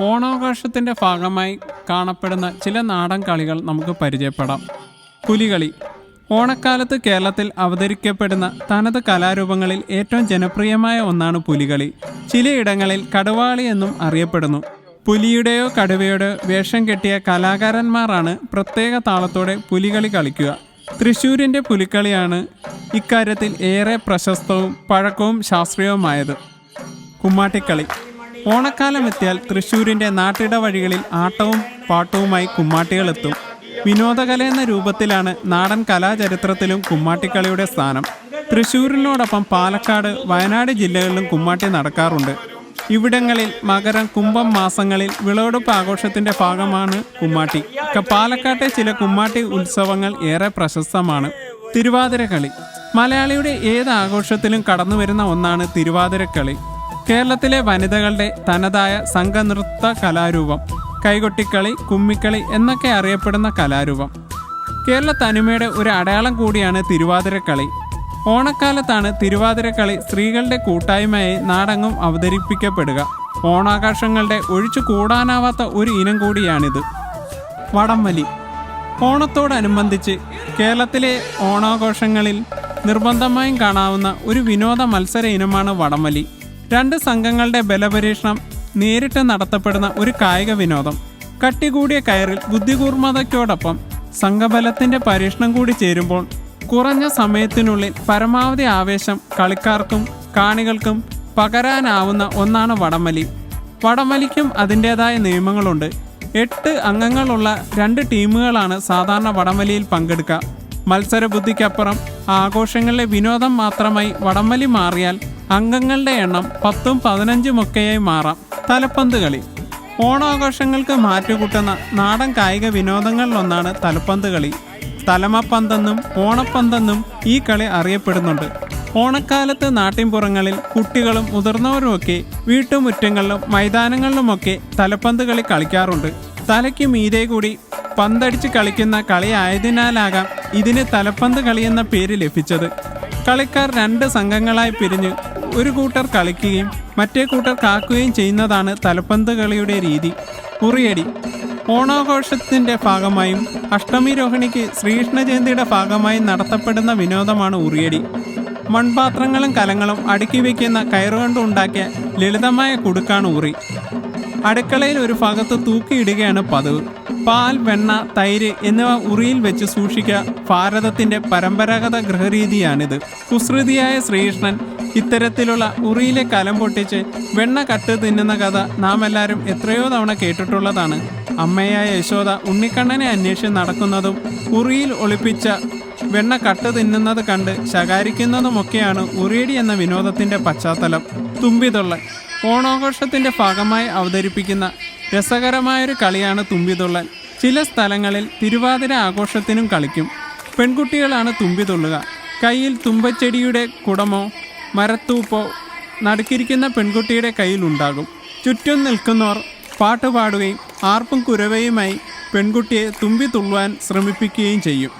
ഓണാഘോഷത്തിന്റെ ഭാഗമായി കാണപ്പെടുന്ന ചില നാടൻ കളികൾ നമുക്ക് പരിചയപ്പെടാം. പുലികളി. ഓണക്കാലത്ത് കേരളത്തിൽ അവതരിക്കപ്പെടുന്ന തനത് കലാരൂപങ്ങളിൽ ഏറ്റവും ജനപ്രിയമായ ഒന്നാണ് പുലികളി. ചിലയിടങ്ങളിൽ കടുവാളി എന്നും അറിയപ്പെടുന്നു. പുലിയുടെയോ കടുവയുടെയോ വേഷം കെട്ടിയ കലാകാരന്മാരാണ് പ്രത്യേക താളത്തോടെ പുലികളി കളിക്കുക. തൃശ്ശൂരിന്റെ പുലിക്കളിയാണ് ഇക്കാര്യത്തിൽ ഏറെ പ്രശസ്തവും പഴക്കവും ശാസ്ത്രീയവുമായത്. കുമ്മാട്ടിക്കളി. ഓണക്കാലം എത്തിയാൽ തൃശ്ശൂരിന്റെ നാട്ടിട വഴികളിൽ ആട്ടവും പാട്ടവുമായി കുമ്മാട്ടികൾ എത്തും. വിനോദകല എന്ന രൂപത്തിലാണ് നാടൻ കലാചരിത്രത്തിലും കുമ്മാട്ടിക്കളിയുടെ സ്ഥാനം. തൃശ്ശൂരിനോടൊപ്പം പാലക്കാട് വയനാട് ജില്ലകളിലും കുമ്മാട്ടി നടക്കാറുണ്ട്. ഇവിടങ്ങളിൽ മകരം കുംഭം മാസങ്ങളിൽ വിളവെടുപ്പ് ആഘോഷത്തിന്റെ ഭാഗമാണ് കുമ്മാട്ടി. പാലക്കാട്ടെ ചില കുമ്മാട്ടി ഉത്സവങ്ങൾ ഏറെ പ്രശസ്തമാണ്. തിരുവാതിരക്കളി മലയാളിയുടെ ഏത് ആഘോഷത്തിലും കടന്നു വരുന്ന ഒന്നാണ് തിരുവാതിരക്കളി. കേരളത്തിലെ വനിതകളുടെ തനതായ സംഘനൃത്ത കലാരൂപം കൈകൊട്ടിക്കളി കുമ്മിക്കളി എന്നൊക്കെ അറിയപ്പെടുന്ന കലാരൂപം. കേരള തനിമയുടെ ഒരു അടയാളം കൂടിയാണ് തിരുവാതിരക്കളി. ഓണക്കാലത്താണ് തിരുവാതിരക്കളി സ്ത്രീകളുടെ കൂട്ടായ്മയായി നാടങ്ങും അവതരിപ്പിക്കപ്പെടുക. ഓണാഘോഷങ്ങളുടെ ഒഴിച്ചു കൂടാനാവാത്ത ഒരു ഇനം കൂടിയാണിത്. വടംവലി. ഓണത്തോടനുബന്ധിച്ച് കേരളത്തിലെ ഓണാഘോഷങ്ങളിൽ നിർബന്ധമായും കാണാവുന്ന ഒരു വിനോദ മത്സര ഇനമാണ് വടംവലി. രണ്ട് സംഘങ്ങളുടെ ബലപരീക്ഷണം നേരിട്ട് നടത്തപ്പെടുന്ന ഒരു കായിക വിനോദം. കട്ടികൂടിയ കയറിൽ ബുദ്ധികൂർമ്മതയ്ക്കോടൊപ്പം സംഘബലത്തിന്റെ പരീക്ഷണം കൂടി ചേരുമ്പോൾ കുറഞ്ഞ സമയത്തിനുള്ളിൽ പരമാവധി ആവേശം കളിക്കാർക്കും കാണികൾക്കും പകരാനാവുന്ന ഒന്നാണ് വടംവലി. വടംവലിക്കും അതിന്റെതായ നിയമങ്ങളുണ്ട്. എട്ട് അംഗങ്ങളുള്ള രണ്ട് ടീമുകളാണ് സാധാരണ വടംവലിയിൽ പങ്കെടുക്കുക. മത്സരബുദ്ധിക്കപ്പുറം ആഘോഷങ്ങളിലെ വിനോദം മാത്രമായി വടംവലി മാറിയാൽ അംഗങ്ങളുടെ എണ്ണം പത്തും പതിനഞ്ചും ഒക്കെയായി മാറാം. തലപ്പന്ത് കളി. ഓണാഘോഷങ്ങൾക്ക് മാറ്റുകൂട്ടുന്ന നാടൻ കായിക വിനോദങ്ങളിലൊന്നാണ് തലപ്പന്ത് കളി. തലമപ്പന്തെന്നും ഓണപ്പന്തെന്നും ഈ കളി അറിയപ്പെടുന്നുണ്ട്. ഓണക്കാലത്ത് നാട്ടിൻപുറങ്ങളിൽ കുട്ടികളും മുതിർന്നവരുമൊക്കെ വീട്ടുമുറ്റങ്ങളിലും മൈതാനങ്ങളിലുമൊക്കെ തലപ്പന്ത് കളി കളിക്കാറുണ്ട്. തലയ്ക്ക് മീതെ കൂടി പന്തടിച്ച് കളിക്കുന്ന കളിയായതിനാലാകാം ഇതിന് തലപ്പന്ത് കളി എന്ന പേര് ലഭിച്ചത്. കളിക്കാർ രണ്ട് സംഘങ്ങളായി പിരിഞ്ഞ് ഒരു കൂട്ടർ കളിക്കുകയും മറ്റേ കൂട്ടർ കാക്കുകയും ചെയ്യുന്നതാണ് തലപ്പന്ത് കളിയുടെ രീതി. ഉറിയടി ഓണാഘോഷത്തിന്റെ ഭാഗമായും അഷ്ടമി രോഹിണിക്ക് ശ്രീകൃഷ്ണ ജയന്തിയുടെ ഭാഗമായും നടത്തപ്പെടുന്ന വിനോദമാണ് ഉറിയടി. മൺപാത്രങ്ങളും കലങ്ങളും അടുക്കി വയ്ക്കുന്ന കയറുകൊണ്ട് ഉണ്ടാക്കിയ ലളിതമായ കുടുക്കാണ് ഉറി. അടുക്കളയിൽ ഒരു ഭാഗത്ത് തൂക്കിയിടുകയാണ് പതിവ്. പാൽ വെണ്ണ തൈര് എന്നിവ ഉറിയിൽ വെച്ച് സൂക്ഷിക്കുക ഭാരതത്തിന്റെ പരമ്പരാഗത ഗൃഹരീതിയാണിത്. കുസൃതിയായ ശ്രീകൃഷ്ണൻ ഇത്തരത്തിലുള്ള ഉറിയിലെ കലം പൊട്ടിച്ച് വെണ്ണ കട്ട് തിന്നുന്ന കഥ നാം എല്ലാവരും എത്രയോ തവണ കേട്ടിട്ടുള്ളതാണ്. അമ്മയായ യശോദ ഉണ്ണിക്കണ്ണനെ അന്വേഷിച്ച് നടക്കുന്നതും ഉറിയിൽ ഒളിപ്പിച്ച വെണ്ണ കട്ട് തിന്നുന്നത് കണ്ട് ശകാരിക്കുന്നതുമൊക്കെയാണ് ഉറിയടി എന്ന വിനോദത്തിന്റെ പശ്ചാത്തലം. തുമ്പിതുള്ളൽ. ഓണാഘോഷത്തിന്റെ ഭാഗമായി അവതരിപ്പിക്കുന്ന രസകരമായൊരു കളിയാണ് തുമ്പിതുള്ളൽ. ചില സ്ഥലങ്ങളിൽ തിരുവാതിര ആഘോഷത്തിനും കളിക്കും. പെൺകുട്ടികളാണ് തുമ്പിതുള്ളുക കയ്യിൽ തുമ്പച്ചെടിയുടെ കുടമോ മരത്തൂപ്പോ നടുക്കിരിക്കുന്ന പെൺകുട്ടിയുടെ കയ്യിലുണ്ടാകും ചുറ്റും നിൽക്കുന്നവർ പാട്ടുപാടുകയും ആർപ്പും കുരവയുമായി പെൺകുട്ടിയെ തുമ്പി തുള്ളുവാൻ ശ്രമിപ്പിക്കുകയും ചെയ്യും.